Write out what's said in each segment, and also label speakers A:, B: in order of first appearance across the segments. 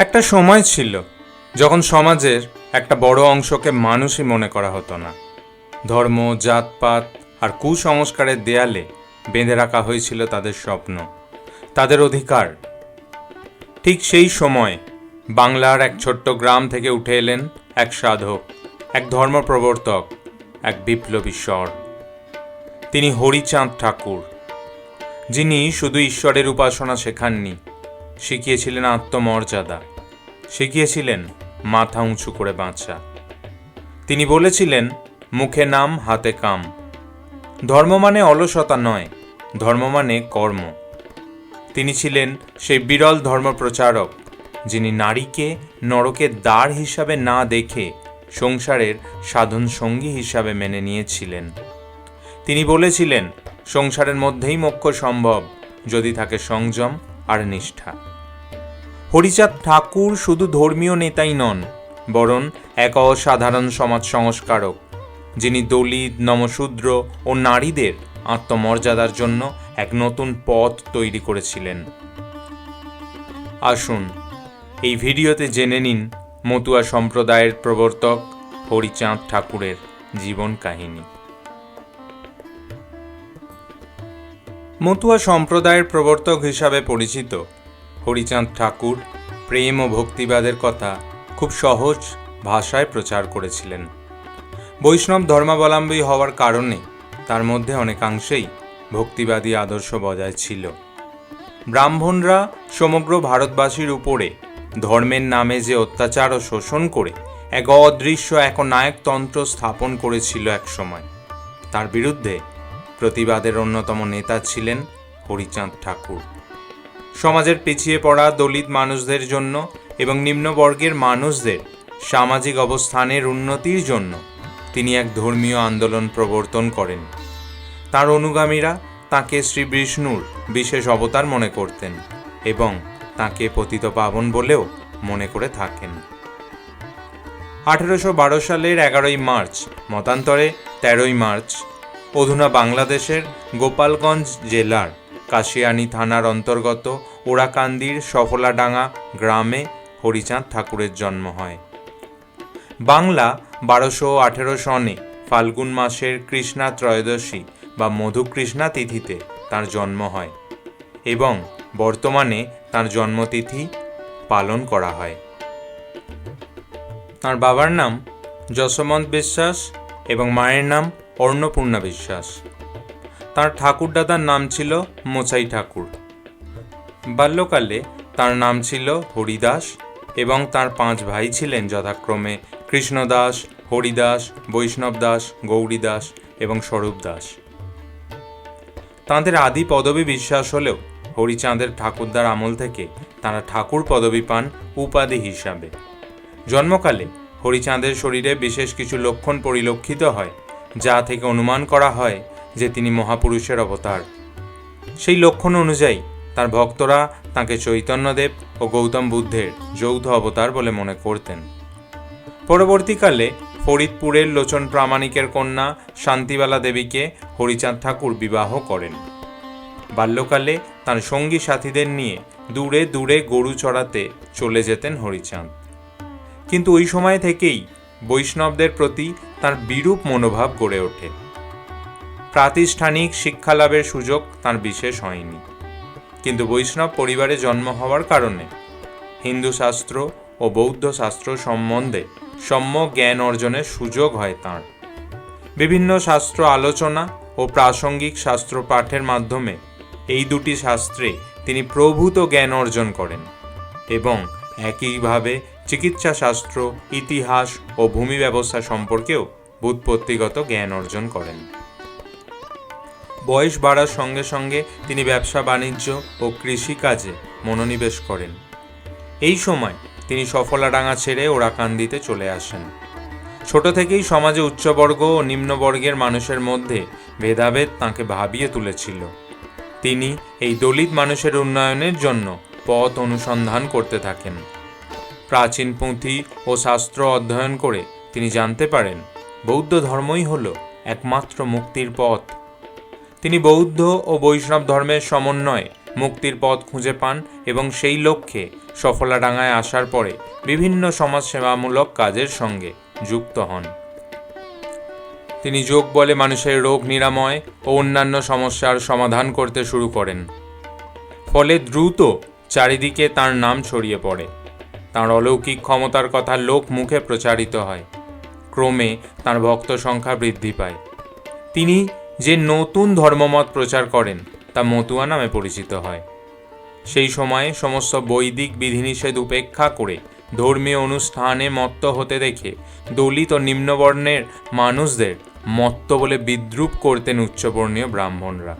A: একটা সময় ছিল যখন সমাজের একটা বড় অংশকে মানুষই মনে করা হতো না। ধর্ম, জাতপাত আর কুসংস্কারের দেয়ালে বেঁধে রাখা হয়েছিল তাদের স্বপ্ন, তাদের অধিকার। ঠিক সেই সময় বাংলার এক ছোট্ট গ্রাম থেকে উঠে এলেন এক সাধক, এক ধর্মপ্রবর্তক, এক বিপ্লবী স্বর। তিনি হরিচাঁদ ঠাকুর, যিনি শুধু ঈশ্বরের উপাসনা শেখাননি, শিখিয়েছিলেন আত্মমর্যাদা। শিখিয়েছিলেন মাথা উঁচু করে বাঁচা। তিনি বলেছিলেন, মুখে নাম, হাতে কাম। ধর্ম মানে অলসতা নয়, ধর্ম মানে কর্ম। তিনি ছিলেন সেই বিরল ধর্মপ্রচারক, যিনি নারীকে নরকের দ্বার হিসাবে না দেখে সংসারের সাধন সঙ্গী হিসাবে মেনে নিয়েছিলেন। তিনি বলেছিলেন, সংসারের মধ্যেই মোক্ষ সম্ভব যদি থাকে সংযম আর নিষ্ঠা। হরিচাঁদ ঠাকুর শুধু ধর্মীয় নেতাই নন, বরং এক অসাধারণ সমাজ সংস্কারক, যিনি দলিত, নমশূদ্র ও নারীদের আত্মমর্যাদার জন্য এক নতুন পথ তৈরি করেছিলেন। আসুন, এই ভিডিওতে জেনে নিন মতুয়া সম্প্রদায়ের প্রবর্তক হরিচাঁদ ঠাকুরের জীবন কাহিনী। মতুয়া সম্প্রদায়ের প্রবর্তক হিসাবে পরিচিত হরিচাঁদ ঠাকুর প্রেম ও ভক্তিবাদের কথা খুব সহজ ভাষায় প্রচার করেছিলেন। বৈষ্ণব ধর্মাবলম্বী হওয়ার কারণে তার মধ্যে অনেকাংশেই ভক্তিবাদী আদর্শ বজায় ছিল। ব্রাহ্মণরা সমগ্র ভারতবাসীর উপরে ধর্মের নামে যে অত্যাচার ও শোষণ করে এক অদৃশ্য এক নায়কতন্ত্র স্থাপন করেছিল এক সময় তার বিরুদ্ধে প্রতিবাদের অন্যতম নেতা ছিলেন হরিচাঁদ ঠাকুর। সমাজের পিছিয়ে পড়া দলিত মানুষদের জন্য এবং নিম্নবর্গের মানুষদের সামাজিক অবস্থানের উন্নতির জন্য তিনি এক ধর্মীয় আন্দোলন প্রবর্তন করেন। তার অনুগামীরা তাকে শ্রী বিষ্ণুর বিশেষ অবতার মনে করতেন এবং তাকে পতিত পাবন বলেও মনে করে থাকেন। আঠেরোশো বারো সালের এগারোই মার্চ, মতান্তরে তেরোই মার্চ, অধুনা বাংলাদেশের গোপালগঞ্জ জেলার কাশিয়ানী থানার অন্তর্গত ওরাকান্দির সফলাডাঙ্গা গ্রামে হরিচাঁদ ঠাকুরের জন্ম হয়। বাংলা বারোশো আঠেরো সনে ফাল্গুন মাসের কৃষ্ণা ত্রয়োদশী বা মধুকৃষ্ণা তিথিতে তার জন্ম হয় এবং বর্তমানে তার জন্মতিথি পালন করা হয়। তার বাবার নাম যশবন্ত বিশ্বাস এবং মায়ের নাম অন্নপূর্ণা বিশ্বাস। তার ঠাকুরদাদার নাম ছিল মোচাই ঠাকুর। বাল্যকালে তার নাম ছিল হরিদাস এবং তার পাঁচ ভাই ছিলেন যথাক্রমে কৃষ্ণদাস, হরিদাস বৈষ্ণব দাস গৌরীদাস এবং স্বরূপ দাস তাঁদের আদি পদবী বিশ্বাস হলেও হরিচাঁদের ঠাকুরদার আমল থেকে তারা ঠাকুর পদবী পান উপাধি হিসাবে। জন্মকালে হরিচাঁদের শরীরে বিশেষ কিছু লক্ষণ পরিলক্ষিত হয়, যা থেকে অনুমান করা হয় যে তিনি মহাপুরুষের অবতার। সেই লক্ষণ অনুযায়ী তার ভক্তরা তাকে চৈতন্যদেব ও গৌতম বুদ্ধের যৌথ অবতার বলে মনে করতেন। পরবর্তীকালে ফরিদপুরের লোচন প্রামাণিকের কন্যা শান্তিবালা দেবীকে হরিচাঁদ ঠাকুর বিবাহ করেন। বাল্যকালে তার সঙ্গী সাথীদের নিয়ে দূরে দূরে গরু চড়াতে চলে যেতেন হরিচাঁদ। কিন্তু ওই সময় থেকেই বৈষ্ণবদের প্রতি তার বিরূপ মনোভাব গড়ে ওঠে। প্রাতিষ্ঠানিক শিক্ষালাভের সুযোগ তার বিশেষ হয়নি। কিন্তু বৈষ্ণব পরিবারে জন্ম হওয়ার কারণে হিন্দু শাস্ত্র ও বৌদ্ধ শাস্ত্র সম্বন্ধে সম্যক জ্ঞান অর্জনের সুযোগ হয় তাঁর। বিভিন্ন শাস্ত্র আলোচনা ও প্রাসঙ্গিক শাস্ত্র পাঠের মাধ্যমে এই দুটি শাস্ত্রে তিনি প্রভূত জ্ঞান অর্জন করেন এবং একইভাবে চিকিৎসা শাস্ত্র, ইতিহাস ও ভূমি ব্যবস্থা সম্পর্কেও বুৎপত্তিগত জ্ঞান অর্জন করেন। বয়স বাড়ার সঙ্গে সঙ্গে তিনি ব্যবসা, বাণিজ্য ও কৃষিকাজে মনোনিবেশ করেন। এই সময় তিনি সফলাডাঙ্গা ছেড়ে ওরাকান্দিতে চলে আসেন। ছোট থেকেই সমাজে উচ্চবর্গ ও নিম্নবর্গের মানুষের মধ্যে ভেদাভেদ তাঁকে ভাবিয়ে তুলেছিল। তিনি এই দলিত মানুষের উন্নয়নের জন্য পথ অনুসন্ধান করতে থাকেন। প্রাচীন পুঁথি ও শাস্ত্র অধ্যয়ন করে তিনি জানতে পারেন, বৌদ্ধ ধর্মই হল একমাত্র মুক্তির পথ। তিনি বৌদ্ধ ও বৈষ্ণব ধর্মের সমন্বয়ে মুক্তির পথ খুঁজে পান এবং সেই লক্ষ্যে সফলাডাঙ্গায় আসার পরে বিভিন্ন সমাজসেবামূলক কাজের সঙ্গে যুক্ত হন। তিনি যোগ বলে মানুষের রোগ নিরাময় ও অন্যান্য সমস্যার সমাধান করতে শুরু করেন। ফলে দ্রুত চারিদিকে তার নাম ছড়িয়ে পড়ে। তাঁর অলৌকিক ক্ষমতার কথা লোক মুখে প্রচারিত হয়। ক্রমে তার ভক্ত সংখ্যা বৃদ্ধি পায়। তিনি যে নতুন ধর্মমত প্রচার করেন, তা মতুয়া নামে পরিচিত হয়। সেই সময়ে সমস্ত বৈদিক বিধিনিষেধ উপেক্ষা করে ধর্মীয় অনুষ্ঠানে মত্ত হতে দেখে দলিত ও নিম্নবর্ণের মানুষদের মত্ত বলে বিদ্রুপ করতেন উচ্চবর্ণীয় ব্রাহ্মণরা।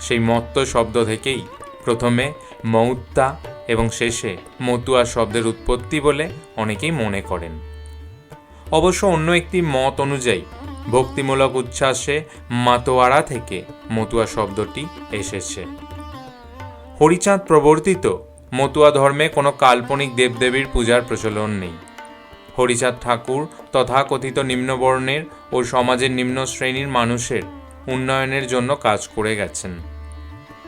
A: সেই মত্ত শব্দ থেকেই প্রথমে মৌত্তা এবং শেষে মতুয়া শব্দের উৎপত্তি বলে অনেকেই মনে করেন। অবশ্য অন্য একটি মত অনুযায়ী ভক্তিমূলক উচ্ছ্বাসে মাতোয়ারা থেকে মতুয়া শব্দটি এসেছে। হরিচাঁদ প্রবর্তিত মতুয়া ধর্মে কোনো কাল্পনিক দেবদেবীর পূজার প্রচলন নেই। হরিচাঁদ ঠাকুর তথাকথিত নিম্নবর্ণের ও সমাজের নিম্ন শ্রেণির মানুষের উন্নয়নের জন্য কাজ করে গেছেন।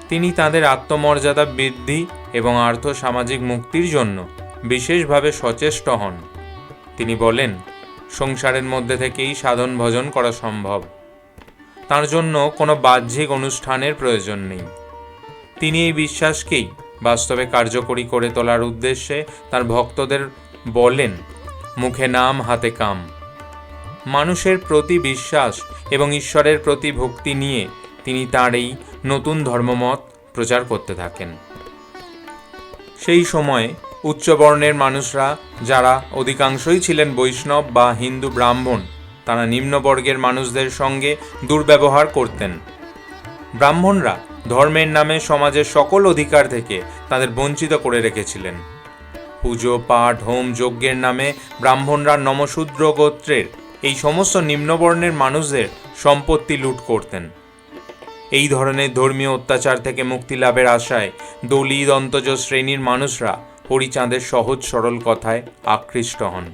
A: তিনি তাদের আত্মমর্যাদা বৃদ্ধি এবং আর্থ সামাজিক মুক্তির জন্য বিশেষভাবে সচেষ্ট হন। তিনি বলেন সংসারের মধ্যে থেকেই সাধন ভজন করা সম্ভব। তার জন্য কোনো বাহ্যিক অনুষ্ঠানের প্রয়োজন নেই। তিনি এই বিশ্বাসকেই বাস্তবে কার্যকরী করে তোলার উদ্দেশ্যে তার ভক্তদের বলেন, মুখে নাম, হাতে কাম। মানুষের প্রতি বিশ্বাস এবং ঈশ্বরের প্রতি ভক্তি নিয়ে তিনি তার এই নতুন ধর্মমত প্রচার করতে থাকেন। সেই সময়ে উচ্চবর্ণের মানুষরা, যারা অধিকাংশই ছিলেন বৈষ্ণব বা হিন্দু ব্রাহ্মণ, তারা নিম্নবর্গের মানুষদের সঙ্গে দুর্ব্যবহার করতেন। ব্রাহ্মণরা ধর্মের নামে সমাজের সকল অধিকার থেকে তাদের বঞ্চিত করে রেখেছিলেন। পুজো, পাঠ, হোম, যজ্ঞের নামে ব্রাহ্মণরা নমশূদ্র গোত্রের এই সমস্ত নিম্নবর্ণের মানুষদের সম্পত্তি লুট করতেন। এই ধরনের ধর্মীয় অত্যাচার থেকে মুক্তি লাভের আশায় দলিত অন্তজ শ্রেণির মানুষরা হরিচাঁদের সহজ সরল কথায় আকৃষ্ট হন।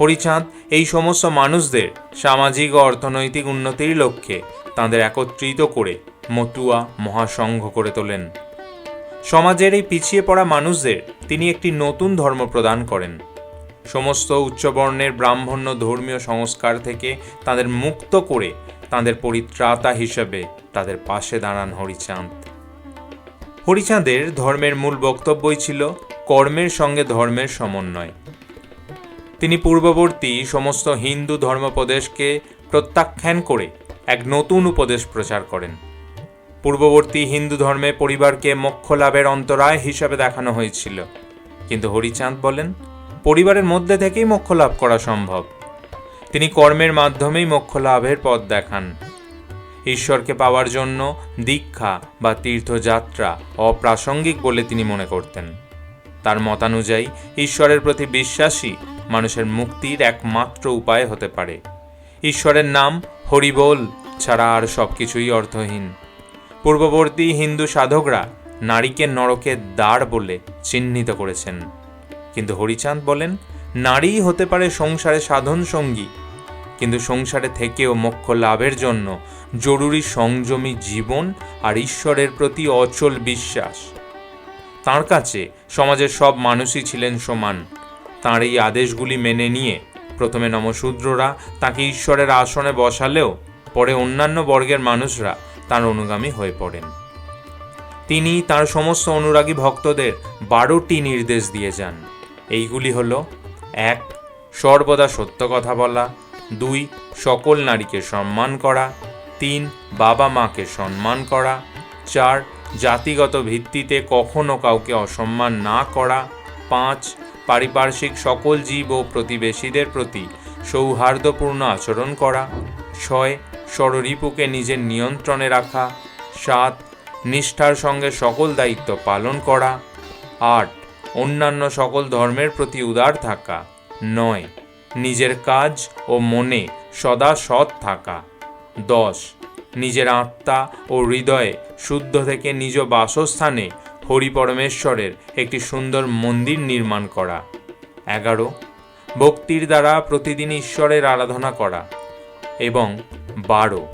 A: হরিচাঁদ এই সমস্ত মানুষদের সামাজিক ও অর্থনৈতিক উন্নতির লক্ষ্যে তাদের একত্রিত করে মতুয়া মহাসংঘ করে তোলেন। সমাজের এই পিছিয়ে পড়া মানুষদের তিনি একটি নতুন ধর্ম প্রদান করেন। সমস্ত উচ্চবর্ণের ব্রাহ্মণ্য ধর্মীয় সংস্কার থেকে তাদের মুক্ত করে তাদের পরিত্রাতা হিসেবে তাদের পাশে দাঁড়ান হরিচাঁদ। হরিচাঁদের ধর্মের মূল বক্তব্যই ছিল কর্মের সঙ্গে ধর্মের সমন্বয়। তিনি পূর্ববর্তী সমস্ত হিন্দু ধর্মোপদেশকে প্রত্যাখ্যান করে এক নতুন উপদেশ প্রচার করেন। পূর্ববর্তী হিন্দু ধর্মে পরিবারকে মোক্ষ লাভের অন্তরায় হিসাবে দেখানো হয়েছিল। কিন্তু হরিচাঁদ বলেন, পরিবারের মধ্যে থেকেই মোক্ষ লাভ করা সম্ভব। তিনি কর্মের মাধ্যমেই মোক্ষ লাভের পথ দেখান। ঈশ্বরকে পাওয়ার জন্য দীক্ষা বা তীর্থযাত্রা অপ্রাসঙ্গিক বলে তিনি মনে করতেন। তার মতানুযায়ী, ঈশ্বরের প্রতি বিশ্বাসী মানুষের মুক্তির একমাত্র উপায় হতে পারে। ঈশ্বরের নাম হরিবোল ছাড়া আর সব কিছুই অর্থহীন। পূর্ববর্তী হিন্দু সাধকরা নারীকে নরকের দ্বার বলে চিহ্নিত করেছেন। কিন্তু হরিচাঁদ বলেন নারীই হতে পারে সংসারে সাধন সঙ্গী কিন্তু সংসারে থেকেও মোক্ষ লাভের জন্য জরুরি সংযমী জীবন আর ঈশ্বরের প্রতি অচল বিশ্বাস। তার কাছে সমাজের সব মানুষই ছিলেন সমান। তাঁর এই আদেশগুলি মেনে নিয়ে প্রথমে নমশূদ্ররা তাকে ঈশ্বরের আসনে বসালেও পরে অন্যান্য বর্গের মানুষরা তার অনুগামী হয়ে পড়েন। তিনি তার সমস্ত অনুরাগী ভক্তদের বারোটি নির্দেশ দিয়ে যান। এইগুলি হল, এক, সর্বদা সত্য কথা বলা, দুই, সকল নারীকে সম্মান করা তিন, বাবা মাকে সম্মান করা। চার, জাতিগত ভিত্তিতে কখনো কাউকে অসম্মান না করা। পাঁচ, পারিপার্শ্বিক সকল জীব ও প্রতিবেশীদের প্রতি সৌহার্দ্যপূর্ণ আচরণ করা। ছয় ষড়রিপুকে নিজের নিয়ন্ত্রণে রাখা। সাত, নিষ্ঠার সঙ্গে সকল দায়িত্ব পালন করা। আট, অন্যান্য সকল ধর্মের প্রতি উদার থাকা। নয়, নিজের কাজ ও মনে সদা সৎ থাকা। দশ। নিজের আত্মা ও হৃদয়ে শুদ্ধ থেকে নিজ বাসস্থানে হরিপরমেশ্বরের একটি সুন্দর মন্দির নির্মাণ করা। এগারো। ভক্তির দ্বারা প্রতিদিন ঈশ্বরের আরাধনা করা। এবং বারো।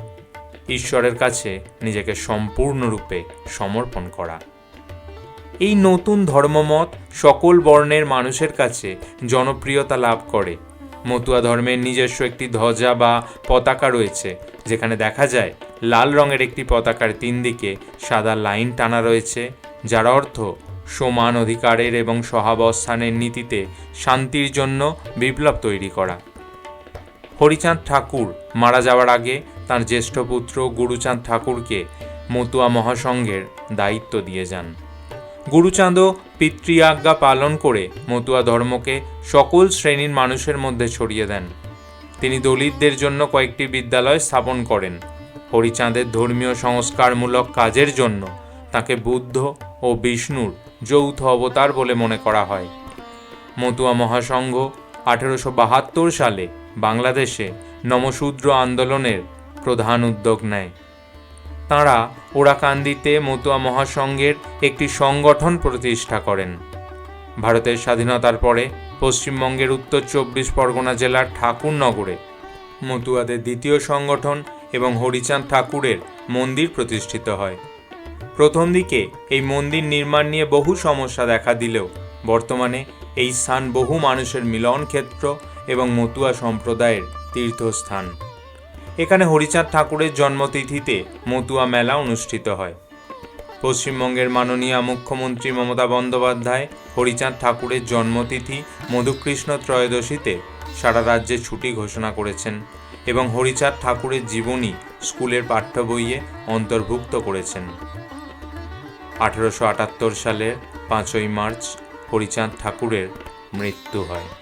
A: ঈশ্বরের কাছে নিজেকে সম্পূর্ণরূপে সমর্পণ করা। এই নতুন ধর্মমত সকল বর্ণের মানুষের কাছে জনপ্রিয়তা লাভ করে। মতুয়া ধর্মের নিজস্ব একটি ধ্বজা বা পতাকা রয়েছে, যেখানে দেখা যায় লাল রঙের একটি পতাকার তিন দিকে সাদা লাইন টানা রয়েছে, যার অর্থ সমান অধিকারের এবং সহাবস্থানের নীতিতে শান্তির জন্য বিপ্লব তৈরি করা। হরিচাঁদ ঠাকুর মারা যাওয়ার আগে তার জ্যেষ্ঠ পুত্র গুরুচাঁদ ঠাকুরকে মতুয়া মহাসংঘের দায়িত্ব দিয়ে যান। গুরুচাঁদও পিতৃ আজ্ঞা পালন করে মতুয়া ধর্মকে সকল শ্রেণির মানুষের মধ্যে ছড়িয়ে দেন। তিনি দলিতদের জন্য কয়েকটি বিদ্যালয় স্থাপন করেন। হরিচাঁদের ধর্মীয় সংস্কারমূলক কাজের জন্য তাকে বুদ্ধ ও বিষ্ণুর যৌথ অবতার বলে মনে করা হয়। মতুয়া মহাসংঘ আঠেরোশো বাহাত্তর সালে বাংলাদেশে নমশূদ্র আন্দোলনের প্রধান উদ্যোগ নেয়। তাঁরা ওরাকান্দিতে মতুয়া মহাসংঘের একটি সংগঠন প্রতিষ্ঠা করেন। ভারতের স্বাধীনতার পরে পশ্চিমবঙ্গের উত্তর চব্বিশ পরগনা জেলার ঠাকুরনগরে মতুয়াদের দ্বিতীয় সংগঠন এবং হরিচাঁদ ঠাকুরের মন্দির প্রতিষ্ঠিত হয়। প্রথম দিকে এই মন্দির নির্মাণ নিয়ে বহু সমস্যা দেখা দিলেও বর্তমানে এই স্থান বহু মানুষের মিলন ক্ষেত্র এবং মতুয়া সম্প্রদায়ের তীর্থস্থান। এখানে হরিচাঁদ ঠাকুরের জন্মতিথিতে মতুয়া মেলা অনুষ্ঠিত হয়। পশ্চিমবঙ্গের মাননীয় মুখ্যমন্ত্রী মমতা বন্দ্যোপাধ্যায় হরিচাঁদ ঠাকুরের জন্মতিথি মধুকৃষ্ণ ত্রয়োদশীতে সারা রাজ্যে ছুটি ঘোষণা করেছেন এবং হরিচাঁদ ঠাকুরের জীবনী স্কুলের পাঠ্য বইয়ে অন্তর্ভুক্ত করেছেন। আঠেরোশো আটাত্তর সালের পাঁচই মার্চ হরিচাঁদ ঠাকুরের মৃত্যু হয়।